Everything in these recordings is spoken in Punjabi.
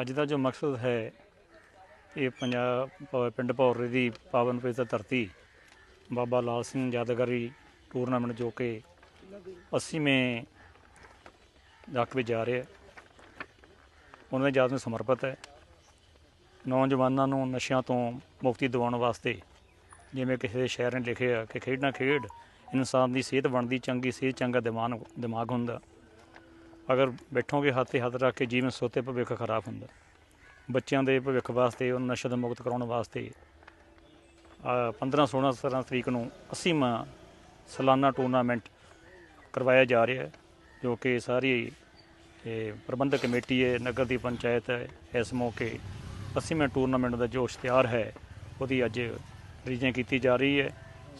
ਅੱਜ ਦਾ ਜੋ ਮਕਸਦ ਹੈ, ਇਹ ਪੰਜਾਬ ਪਿੰਡ ਭੌਰੇ ਦੀ ਪਾਵਨ ਪਵਿੱਤਰ ਧਰਤੀ, ਬਾਬਾ ਲਾਲ ਸਿੰਘ ਯਾਦਗਾਰੀ ਟੂਰਨਾਮੈਂਟ ਜੋ ਕਿ 80ਵੇਂ ਲੱਖ ਵਿੱਚ ਜਾ ਰਿਹਾ ਉਹਨਾਂ ਦੀ ਯਾਦ ਨੂੰ ਸਮਰਪਿਤ ਹੈ। ਨੌਜਵਾਨਾਂ ਨੂੰ ਨਸ਼ਿਆਂ ਤੋਂ ਮੁਕਤੀ ਦਿਵਾਉਣ ਵਾਸਤੇ ਜਿਵੇਂ ਕਿਸੇ ਦੇ ਸ਼ਾਇਰ ਨੇ ਲਿਖਿਆ ਕਿ ਖੇਡਣਾ ਖੇਡ ਇਨਸਾਨ ਦੀ ਸਿਹਤ ਬਣਦੀ ਚੰਗੀ ਸਿਹਤ ਚੰਗਾ ਦਿਮਾਗ ਦਿਮਾਗ ਹੁੰਦਾ। ਅਗਰ ਬੈਠੋਗੇ ਹੱਥੇ ਹੱਥ ਰੱਖ ਕੇ ਜੀਵਨ ਸੋਤੇ ਭਵਿੱਖ ਖਰਾਬ ਹੁੰਦਾ। ਬੱਚਿਆਂ ਦੇ ਭਵਿੱਖ ਵਾਸਤੇ ਉਹ ਨਸ਼ੇ ਤੋਂ ਮੁਕਤ ਕਰਾਉਣ ਵਾਸਤੇ ਅ, 15 16 17 ਤਰੀਕ ਨੂੰ 80ਵਾਂ ਸਾਲਾਨਾ ਟੂਰਨਾਮੈਂਟ ਕਰਵਾਇਆ ਜਾ ਰਿਹਾ ਹੈ ਜੋ ਕਿ ਸਾਰੀ ਇਹ ਪ੍ਰਬੰਧਕ ਕਮੇਟੀ ਹੈ ਨਗਰ ਦੀ ਪੰਚਾਇਤ ਹੈ ਇਸ ਮੌਕੇ 80ਵੇਂ ਟੂਰਨਾਮੈਂਟ ਦਾ ਜੋ ਇਸ਼ਤਿਹਾਰ ਹੈ। ਉਹਦੀ ਅੱਜ ਰਿਲੀਜ਼ ਕੀਤੀ ਜਾ ਰਹੀ ਹੈ।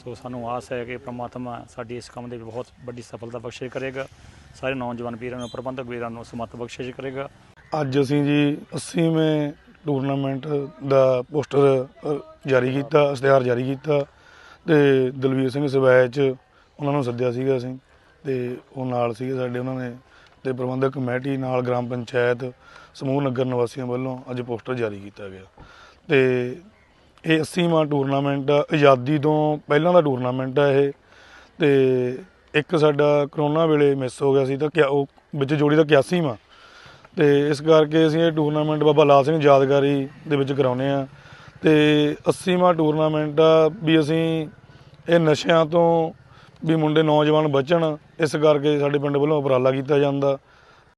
ਸੋ ਸਾਨੂੰ ਆਸ ਹੈ ਕਿ ਪ੍ਰਮਾਤਮਾ ਸਾਡੀ ਇਸ ਕੰਮ ਦੇ ਵਿੱਚ ਬਹੁਤ ਵੱਡੀ ਸਫਲਤਾ ਬਖਸ਼ਿਸ਼ ਕਰੇਗਾ। ਸਾਰੇ ਨੌਜਵਾਨ ਵੀਰਾਂ ਨੂੰ, ਪ੍ਰਬੰਧਕ ਵੀਰਾਂ ਨੂੰ ਸਮਤ ਬਖਸ਼ਿਸ਼ ਕਰੇਗਾ। ਅੱਜ ਅਸੀਂ ਜੀ 80ਵੇਂ ਟੂਰਨਾਮੈਂਟ ਦਾ ਪੋਸਟਰ ਜਾਰੀ ਕੀਤਾ, ਇਸ਼ਤਿਹਾਰ ਜਾਰੀ ਕੀਤਾ ਤੇ ਦਲਵੀਰ ਸਿੰਘ ਸਵੈਚ ਉਹਨਾਂ ਨੂੰ ਸੱਦਿਆ ਸੀਗਾ ਅਸੀਂ ਤੇ ਉਹ ਨਾਲ ਸੀਗੇ ਸਾਡੇ ਉਹਨਾਂ ਨੇ ਤੇ ਪ੍ਰਬੰਧਕ ਕਮੇਟੀ ਨਾਲ ਗ੍ਰਾਮ ਪੰਚਾਇਤ ਸਮੂਹ ਨਗਰ ਨਿਵਾਸੀਆਂ ਵੱਲੋਂ ਅੱਜ ਪੋਸਟਰ ਜਾਰੀ ਕੀਤਾ ਗਿਆ ਤੇ ਇਹ 80ਵਾਂ ਟੂਰਨਾਮੈਂਟ ਆਜ਼ਾਦੀ ਤੋਂ ਪਹਿਲਾਂ ਦਾ ਟੂਰਨਾਮੈਂਟ ਆ ਇਹ। ਤੇ ਇੱਕ ਸਾਡਾ ਕਰੋਨਾ ਵੇਲੇ ਮਿਸ ਹੋ ਗਿਆ ਸੀ ਤਾਂ ਕਿਆ, ਉਹ ਵਿੱਚ ਜੋੜੀ ਦਾ 81ਵਾਂ ਤੇ ਇਸ ਕਰਕੇ ਅਸੀਂ ਇਹ ਟੂਰਨਾਮੈਂਟ ਬਾਬਾ ਲਾਲ ਸਿੰਘ ਯਾਦਗਾਰੀ ਦੇ ਵਿੱਚ ਕਰਾਉਨੇ ਆ। ਤੇ 80ਵਾਂ ਟੂਰਨਾਮੈਂਟ ਵੀ ਅਸੀਂ ਇਹ ਨਸ਼ਿਆਂ ਤੋਂ ਵੀ ਮੁੰਡੇ ਨੌਜਵਾਨ ਬਚਣ, ਇਸ ਕਰਕੇ ਸਾਡੇ ਪਿੰਡ ਵੱਲੋਂ ਉਪਰਾਲਾ ਕੀਤਾ ਜਾਂਦਾ।